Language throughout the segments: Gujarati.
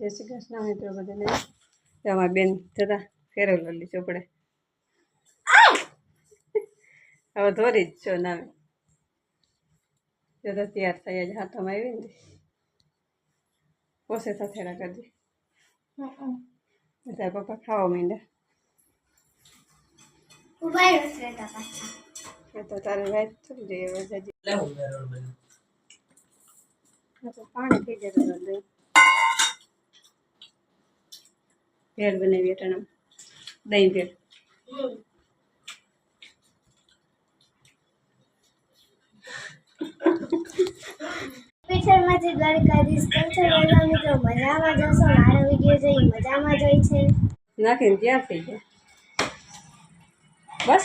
જય શ્રી કૃષ્ણ મિત્રો બધાને. અમારી બેન જતા ફેરો લલી ચોપડે હવે ધોરી જ છો નામે જતા તૈયાર થઈ જ હાથમાં આવી ને પોસે સાથેડા કરજે તારા પપ્પા ખાવા માંડ્યા. તો તારે વાઈટ થઈ જોઈએ હવે તો પાણી થઈ જતું ભેળ બનાવી અટાણા દહીં ભેળ પિક્ચરમાંથી દ્વારકાધીશ કેમ છો બધા મિત્રો મજામાં જશો મારો વીડિયો જોઈ મજામાં જોઈ છે નાખીને તૈયાર થઈ ગયા બસ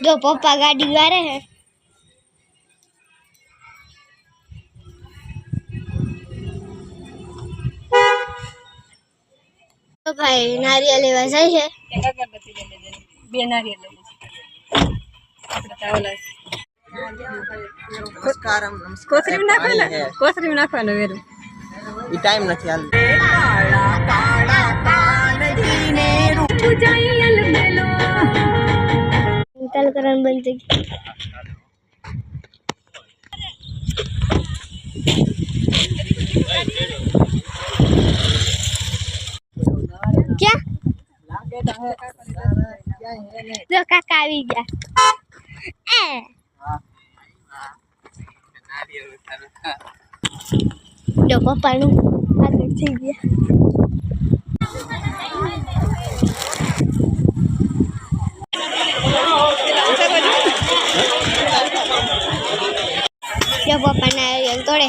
જો પપ્પા ગાડી વારે હે તો ભાઈ નારિયેળ લેવા જાય છે. બે નારિયેળ નમસ્કાર નાખવાના? કોથરી નાખવાનું વેરું? ઈ ટાઈમ નથી હાલ તલ કરવાનું બંધ થઈ ગયું ક્યાં જો કાકા આવી ગયા. એ. જો પપ્પાનું આગળ થઈ ગયા. જો પપ્પા નારિયેળ તોડે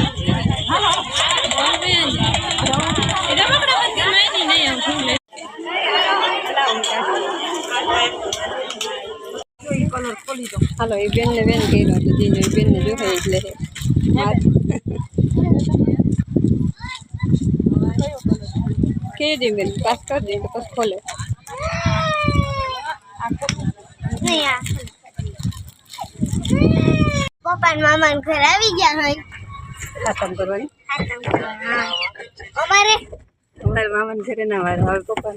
હાલો એ બેન ને બેન કર્યો તો એ બેન ને જોહે એટલે કે દે બેન પાસ કરી દે તો પછી ખોલે. નહીં આ પપ્પા ને મામા ને ઘર આવી ગયા હોય. ખતમ કરવાની? ખતમ કરવાની. અમારે અમારે મામા મામાને ઘરે ના વાર હવે પપ્પા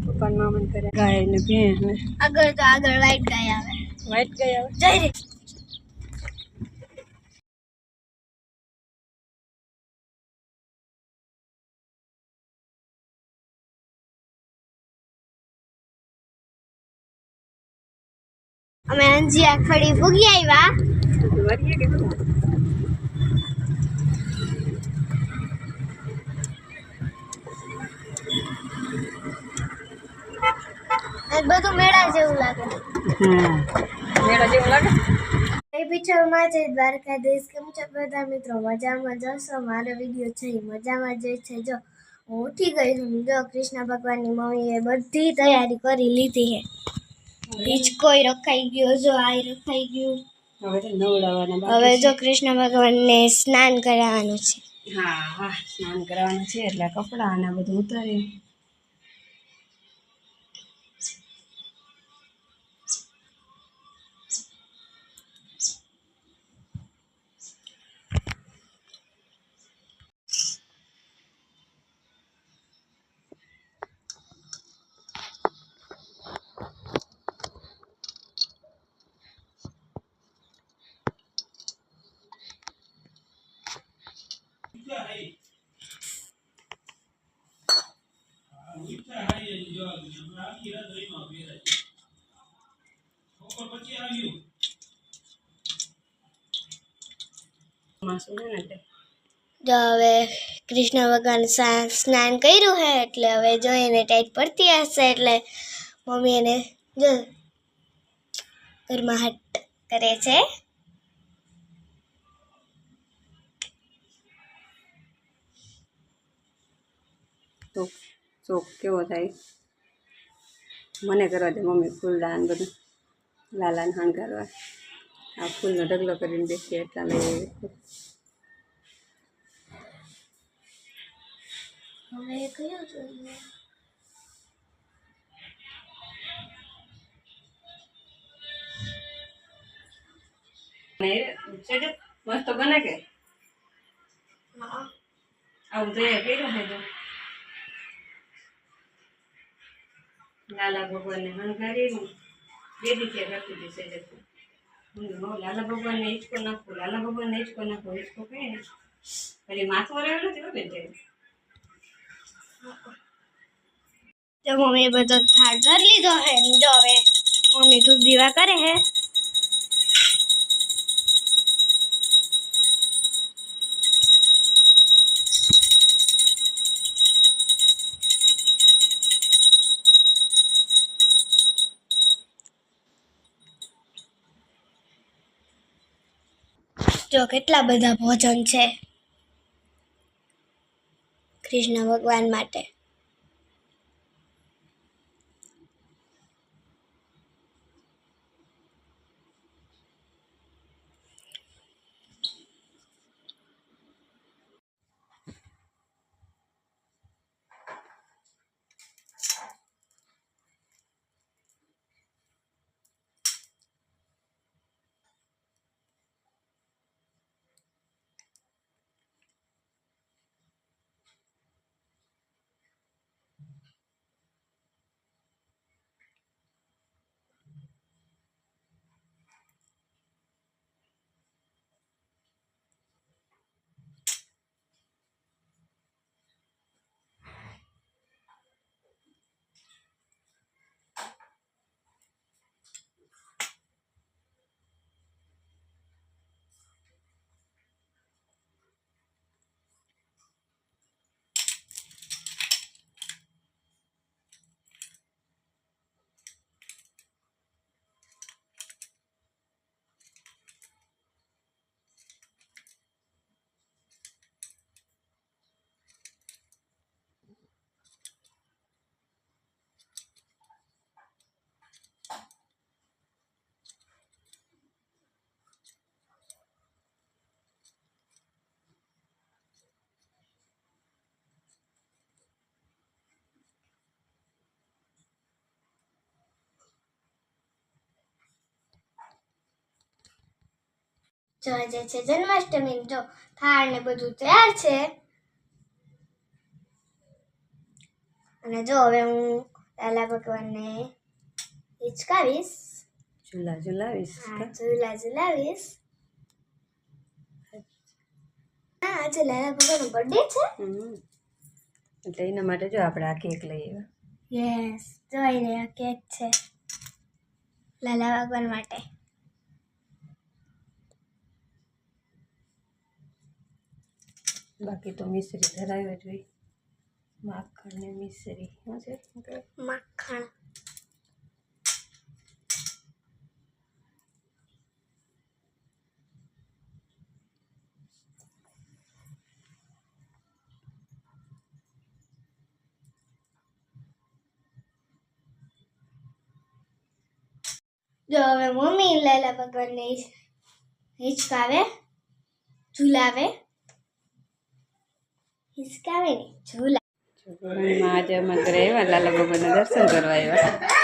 પપ્પા મામાને કરે. ગાય ને ભેંસ ને. આગળ તો આગળ વાઈટ ગાય આવે. વાઈટ ગાય આવે? જઈ રે અમે અંજીયા આખડી ભૂગી આવ્યા. શું બધું મેળા જેવું લાગે. મેળા જેવું લાગે? એ પિક્ચરમાં છે દ્વારકાધીશ કેમ છે બધા મિત્રો મજામાં જશો મારો વીડિયો છે મજામાં જે છે. જો હું ઉઠી ગઈ છું. જો કૃષ્ણ ભગવાનની મમ્મીએ બધી તૈયારી કરી લીધી છે. હિચકોય રખાઈ ગયો. જો આ રખાઈ ગયું. હવે જો કૃષ્ણ ભગવાનને સ્નાન કરાવવાનું છે. હા હા સ્નાન કરવાનું છે. એટલે કપડાં અને બધું ઉતારી જો હવે કૃષ્ણ ભગવાન સ્નાન કર્યું હે, એટલે હવે જો એને ટાઈટ પડતી હશે, એટલે મમ્મી એને જો ગરમાહટ કરે છે. ચોક કેવો થાય? મને કરવા દે મમ્મી ફૂલદાન બધું. લાલાને હણગારવા આ ફૂલનો ઢગલો કરીને બેસીએ એટલા લઈ હવે કયું જોઈએ મસ્ત બને કે? આવું જોઈએ કઈ છે. લાલા ભગવાનને હણગારી બે ત્યાં રાખી દેશે હું લાલા ભગવાનને હિંચકો નાખો, લાલા ભગવાનને હિંચકો નાખો, હિંચકો કઈ ને પછી માથું વરાવ્યું નથી બેન છે તો મમ્મી બધો થાળ ધરી લીધો હે જો હવે મમ્મી ધૂપ દીવા કરે હે જો કેટલા બધા ભોજન છે? કૃષ્ણ ભગવાન માટે. જો આજે છે જન્માષ્ટમી જો થાળ ને બધું તૈયાર છે. અને જો હવે હું લાલા ભગવાનને હિચકાવીશ. ઝુલા ઝુલાવીશ હા ઝૂલા ઝૂલાવીશ હા આજે લાલા ભગવાનનો બર્થડે છે. એટલે એના માટે જો આપણે આ કેક લઈ આવ્યા. યસ જોઈ રહ્યા કેક છે લાલા ભગવાન માટે. બાકી તો મિશ્રી ધરાવે જોઈએ માખણ ને મિશ્રી શું છે? માખણ. જો હવે મમ્મી લાલા ભગવાનને હિચ- હિચકાવે ઝુલાવે. હિચકાવે ને ઝુલા છોકરાઓમાં આજે અમારા ઘરે આવ્યા લાલા ભગવાનના દર્શન કરવા આવ્યા